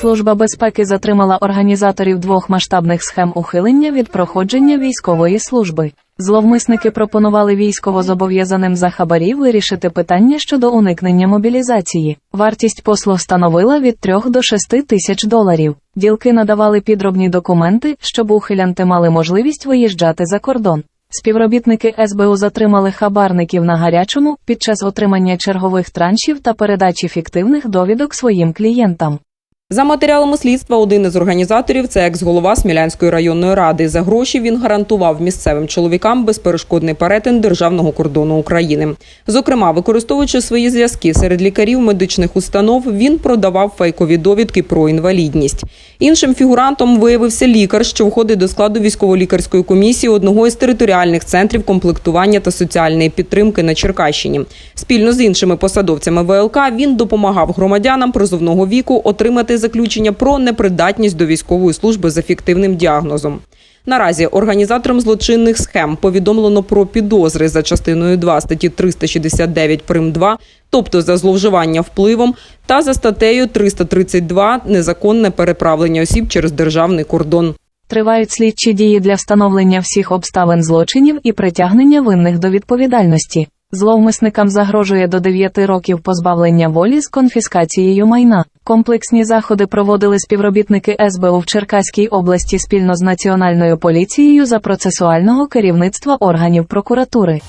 Служба безпеки затримала організаторів двох масштабних схем ухилення від проходження військової служби. Зловмисники пропонували військовозобов'язаним за хабарі вирішити питання щодо уникнення мобілізації. Вартість послуг становила від 3 до 6 тисяч доларів. Ділки надавали підробні документи, щоб ухилянти мали можливість виїжджати за кордон. Співробітники СБУ затримали хабарників на гарячому під час отримання чергових траншів та передачі фіктивних довідок своїм клієнтам. За матеріалами слідства, один із організаторів це екс-голова Смілянської районної ради. За гроші він гарантував місцевим чоловікам безперешкодний перетин державного кордону України. Зокрема, використовуючи свої зв'язки серед лікарів медичних установ, він продавав фейкові довідки про інвалідність. Іншим фігурантом виявився лікар, що входить до складу військово-лікарської комісії одного із територіальних центрів комплектування та соціальної підтримки на Черкащині. Спільно з іншими посадовцями ВЛК він допомагав громадянам призовного віку отримати заключення про непридатність до військової служби за фіктивним діагнозом. Наразі організаторам злочинних схем повідомлено про підозри за частиною 2 статті 369 прим 2, тобто за зловживання впливом, та за статтею 332 незаконне переправлення осіб через державний кордон. Тривають слідчі дії для встановлення всіх обставин злочинів і притягнення винних до відповідальності. Зловмисникам загрожує до 9 років позбавлення волі з конфіскацією майна. Комплексні заходи проводили співробітники СБУ в Черкаській області спільно з Національною поліцією за процесуального керівництва органів прокуратури.